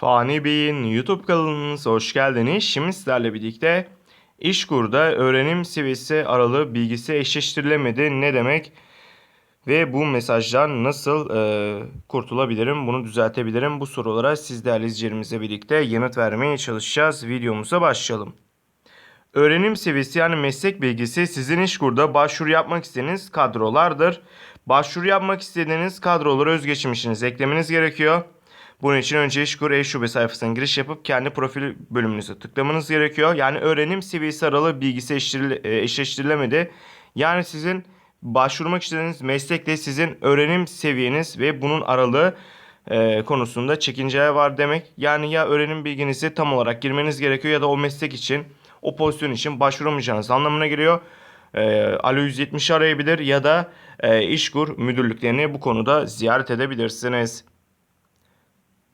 Fani Bey'in YouTube kanalınıza hoş geldiniz. Şimdi sizlerle birlikte İşkur'da öğrenim seviyesi aralığı bilgisi eşleştirilemedi. Ne demek? Ve bu mesajdan nasıl e, kurtulabilirim, bunu düzeltebilirim? Bu sorulara siz değerli izleyicilerimizle birlikte yanıt vermeye çalışacağız. Videomuza başlayalım. Öğrenim seviyesi yani meslek bilgisi sizin İşkur'da başvuru yapmak istediğiniz kadrolardır. Başvuru yapmak istediğiniz kadroları özgeçmişinize eklemeniz gerekiyor. Bunun için önce İşkur e-şube sayfasına giriş yapıp kendi profil bölümünüze tıklamanız gerekiyor. Yani öğrenim seviyesi aralığı bilgisi e, eşleştirilemedi. Yani sizin başvurmak istediğiniz meslekle sizin öğrenim seviyeniz ve bunun aralığı e, konusunda çekince var demek. Yani ya öğrenim bilginizi tam olarak girmeniz gerekiyor ya da o meslek için o pozisyon için başvuramayacağınız anlamına geliyor. E, Alo 170 arayabilir ya da e, İşkur müdürlüklerini bu konuda ziyaret edebilirsiniz.